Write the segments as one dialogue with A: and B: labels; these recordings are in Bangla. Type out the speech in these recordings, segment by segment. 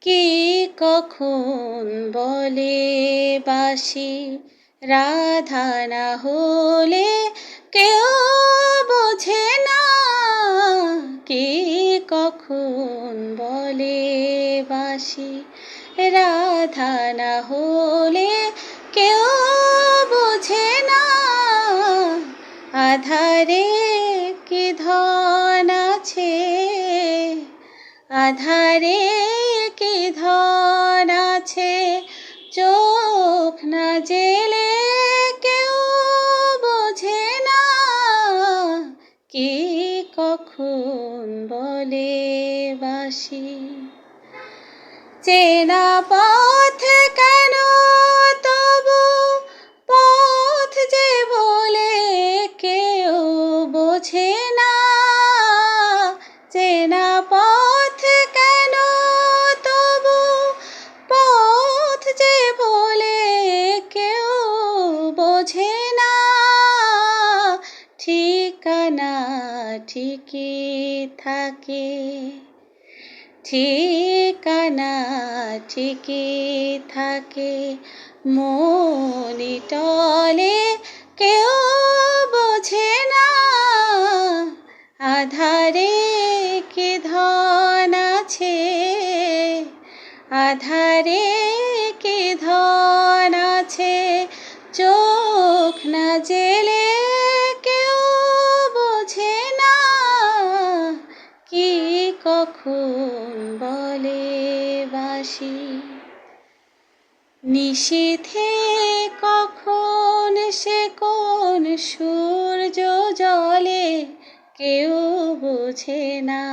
A: কি কখন বলে বাসি? রাধা না হলে কেউ বোঝে না। কি কখন বলে বাসি? রাধা না হলে কেউ বোঝে না। আধারে কি ধন আছে? আধারে ধন আছে, চোখ না জেলে কেউ বোঝে না কি কখন বলে বাসি। চেনা পথ কেন ঠিকই থাকে। ঠিকানা ঠিকই থাকে। মনি টলে কেউ বোঝে না। আধারে কি ধন আছে? আধারে কি ধন আছে? চোখ না জেলে বাসি নিশীথে কখন সে কোন সূর্য জলে কেউ বোঝে না।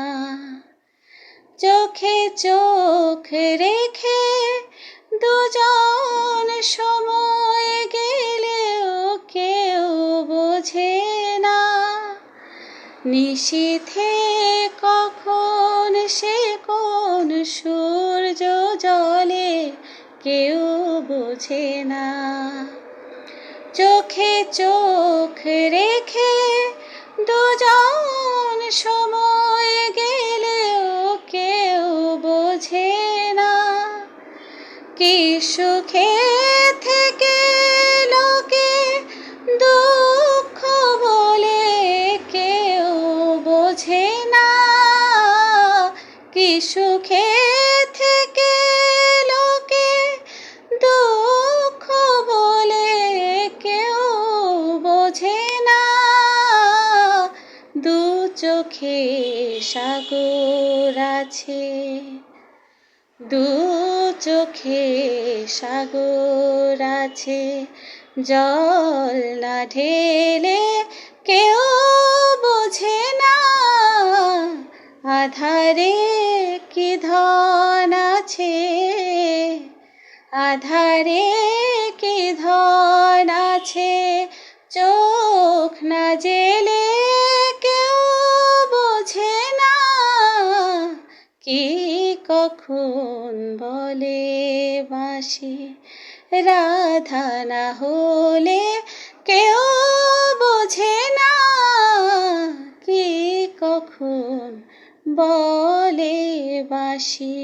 A: চোখে চোখ রেখে দুজন সময় গেলেও কেউ বোঝে না। নিশীথে কখন সে কোন জলে কেউ বোঝে না। চোখে চোখ রেখে দুজন সময় গেলেও কেউ বোঝে না। কি সুখে থেকে লোকে দুঃখ বলে কেউ বোঝে না। কি সুখে থেকে চোখে সাগর আছে, দু চোখে সাগর আছে, জল না ঢেলে কেউ বোঝে না, আধারে কি ধন আছে, আধারে কি ধন আছে, চোখ না জেলে কখন বলে বাসি রাধা না হলে কেউ বোঝে না কি কখন বলে বাসি